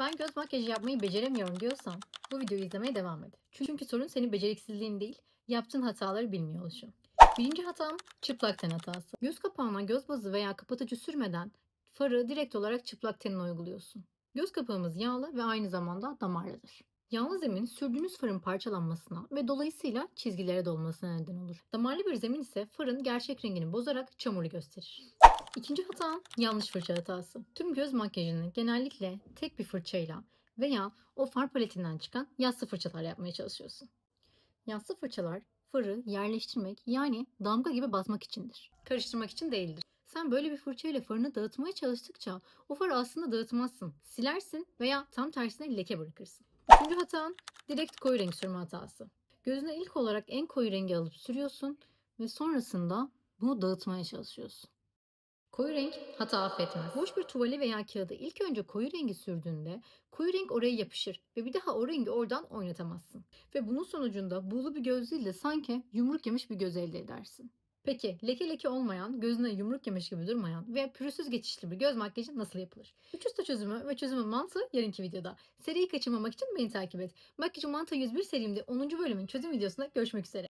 Ben göz makyajı yapmayı beceremiyorum diyorsan bu videoyu izlemeye devam et. Çünkü sorun senin beceriksizliğin değil, yaptığın hataları bilmiyor oluşun. Birinci hatam çıplak ten hatası. Göz kapağına göz bazı veya kapatıcı sürmeden farı direkt olarak çıplak tenine uyguluyorsun. Göz kapağımız yağlı ve aynı zamanda damarlıdır. Yağlı zemin sürdüğünüz farın parçalanmasına ve dolayısıyla çizgilere dolmasına neden olur. Damarlı bir zemin ise farın gerçek rengini bozarak çamurlu gösterir. İkinci hata yanlış fırça hatası. Tüm göz makyajını genellikle tek bir fırçayla veya o far paletinden çıkan yassı fırçalarla yapmaya çalışıyorsun. Yassı fırçalar farı yerleştirmek yani damga gibi basmak içindir. Karıştırmak için değildir. Sen böyle bir fırçayla farını dağıtmaya çalıştıkça o farı aslında dağıtmazsın. Silersin veya tam tersine leke bırakırsın. Üçüncü hatan direkt koyu renk sürme hatası. Gözüne ilk olarak en koyu rengi alıp sürüyorsun ve sonrasında bunu dağıtmaya çalışıyorsun. Koyu renk hata affetmez. Boş bir tuvale veya kağıda ilk önce koyu rengi sürdüğünde koyu renk oraya yapışır ve bir daha o rengi oradan oynatamazsın. Ve bunun sonucunda buğulu bir göz değil de sanki yumruk yemiş bir göz elde edersin. Peki leke leke olmayan, gözüne yumruk yemiş gibi durmayan ve pürüzsüz geçişli bir göz makyajı nasıl yapılır? Üç usta çözümü ve çözümün mantığı yarınki videoda. Seriyi kaçırmamak için beni takip et. Makyajı mantığı 101 serimde 10. bölümün çözüm videosunda görüşmek üzere.